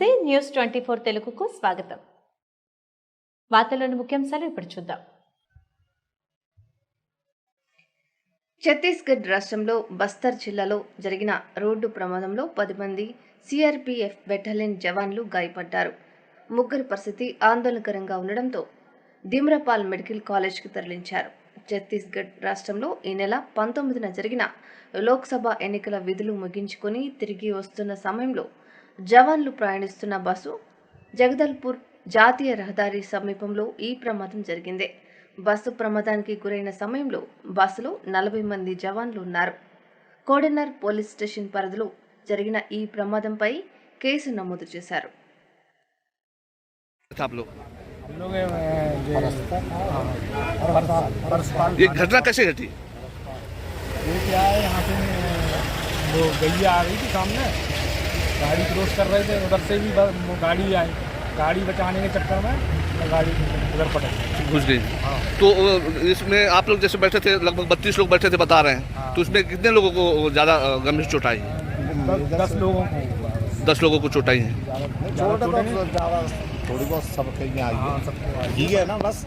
నమస్తే news twenty four తెలుగుకు స్వాగతం. వార్తల్లోని ముఖ్యాంశాలు ఇప్పుడు చూద్దాం. ఛత్తీస్గఢ్ రాష్ట్రంలో బస్తర్ జిల్లాలో జరిగిన రోడ్డు ప్రమాదంలో పది మంది సిఆర్పీఎఫ్ బెటాలియన్ జవాన్లు గాయపడ్డారు. ముగ్గురు పరిస్థితి ఆందోళనకరంగా ఉండడంతో దిమ్రపాల్ మెడికల్ కాలేజ్కి తరలించారు. ఛత్తీస్గఢ్ రాష్ట్రంలో ఈ నెల పంతొమ్మిదిన జరిగిన లోక్సభ ఎన్నికల విధులు ముగించుకొని తిరిగి వస్తున్న సమయంలో జవాన్లు ప్రయాణిస్తున్న బస్సు జగదల్పూర్ జాతీయ రహదారి సమీపంలో ఈ ప్రమాదం జరిగింది బస్సు ప్రమాదానికి గురైన సమయంలో బస్సులో నలభై మంది జవాన్లు ఉన్నారు కోడెనర్ పోలీస్ స్టేషన్ పరిధిలో జరిగిన ఈ ప్రమాదంపై కేసు నమోదు చేశారు था आप लोग हम लोग ये, ये हाँ, परस- परसपाल ये घटना कैसे घटी ये क्या है यहाँ पे वो गैया आ गई थी सामने गाड़ी क्रॉस कर रहे थे उधर से भी गाड़ी आई। गाड़ी बचाने के चक्कर में गाड़ी उधर पटक घुस गई। तो इसमें आप लोग जैसे बैठे थे लगभग बत्तीस लोग बैठे थे बता रहे हैं। तो इसमें कितने लोगों को ज़्यादा गंभीर चोट आई? दस दस लोगों को। दस लोगों को चोट आई है। तो ज़्यादा थोड़ी बहुत सबके में आई हाँ, है सबको ठीक है ना बस।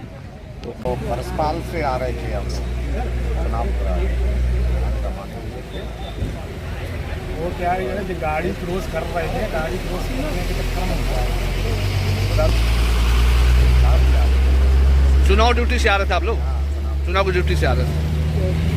तो परसपाल से आ रहे थे हम वो क्या है जो गाड़ी क्रॉस कर रहे थे गाड़ी क्रॉस करने के चक्कर में हुआ है। चुनाव ड्यूटी से आ रहे थे आप लोग? चुनाव की ड्यूटी से आ रहे थे।